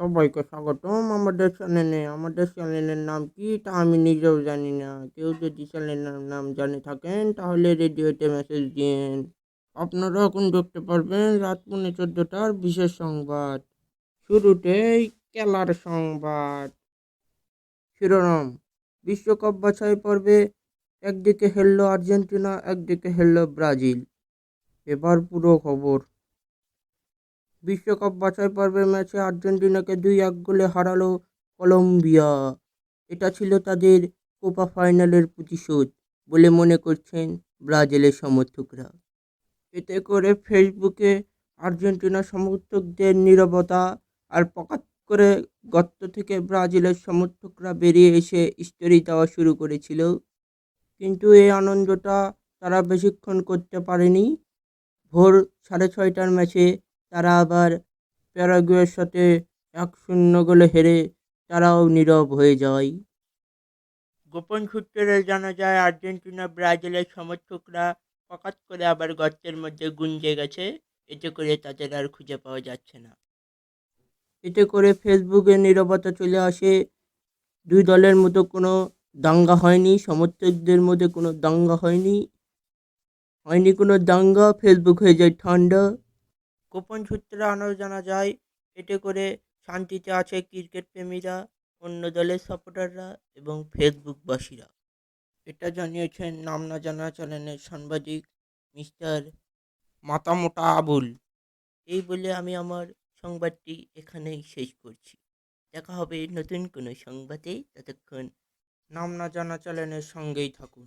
সবাইকে স্বাগতম। আমাদের চ্যানেলে আমাদের চ্যানেলের নাম কি তা আমি নিজেও জানি না। কেউ যদি চ্যানেলের নাম জানে থাকেন, তাহলে রেডিওতে মেসেজ দিন আপনারা এখন দেখতে পারবেন রাত পৌনে চোদ্দটার বিশেষ সংবাদ। শুরুতেই খেলার সংবাদ। শিরোনাম, বিশ্বকাপ বাছাই পর্বে একদিকে হেললো আর্জেন্টিনা, একদিকে হেললো ব্রাজিল। এবার পুরো খবর। বিশ্বকাপ বাছাই পর্বের ম্যাচে আর্জেন্টিনাকে দুই এক গোলে হারালো কলম্বিয়া। এটা ছিল তাদের কোপা ফাইনালের প্রতিশোধ বলে মনে করছেন ব্রাজিলের সমর্থকরা। এতে করে ফেসবুকে আর্জেন্টিনা সমর্থকদের নীরবতা আর পকাত করে গর্ত থেকে ব্রাজিলের সমর্থকরা বেরিয়ে এসে স্টোরি দেওয়া শুরু করেছিল। কিন্তু এই আনন্দটা তারা বেশিক্ষণ করতে পারেনি। ভোর সাড়ে ছয়টার ম্যাচে তারা আবার প্যারাগুয়ের সাথে এক শূন্য গোলে হেরে তারাও নীরব হয়ে যায়। গোপন সূত্রে জানা যায় আর্জেন্টিনা ব্রাজিলের সমর্থকরা হঠাৎ করে আবার গর্তের মধ্যে গুঞ্জে গেছে। এতে করে তাদের আর খুঁজে পাওয়া যাচ্ছে না। এতে করে ফেসবুকে নীরবতা চলে আসে। দুই দলের মতো কোনো দাঙ্গা হয়নি সমর্থকদের মধ্যে কোনো দাঙ্গা হয়নি। হয়নি কোনো দাঙ্গা ফেসবুক হয়ে যায় ঠান্ডা। গোপন সূত্রে আরও জানা যায়, এতে করে শান্তিতে আছে ক্রিকেট প্রেমীরা অন্য দলের সাপোর্টাররা এবং ফেসবুকবাসীরা এটা জানিয়েছেন নাম না জানা চ্যানেলের সাংবাদিক মিস্টার মাতামোটা আবুল। এই বলে আমি আমার সংবাদটি এখানেই শেষ করছি। দেখা হবে নতুন কোনো সংবাদে। ততক্ষণ নাম না জানা চ্যানেলের সঙ্গেই থাকুন।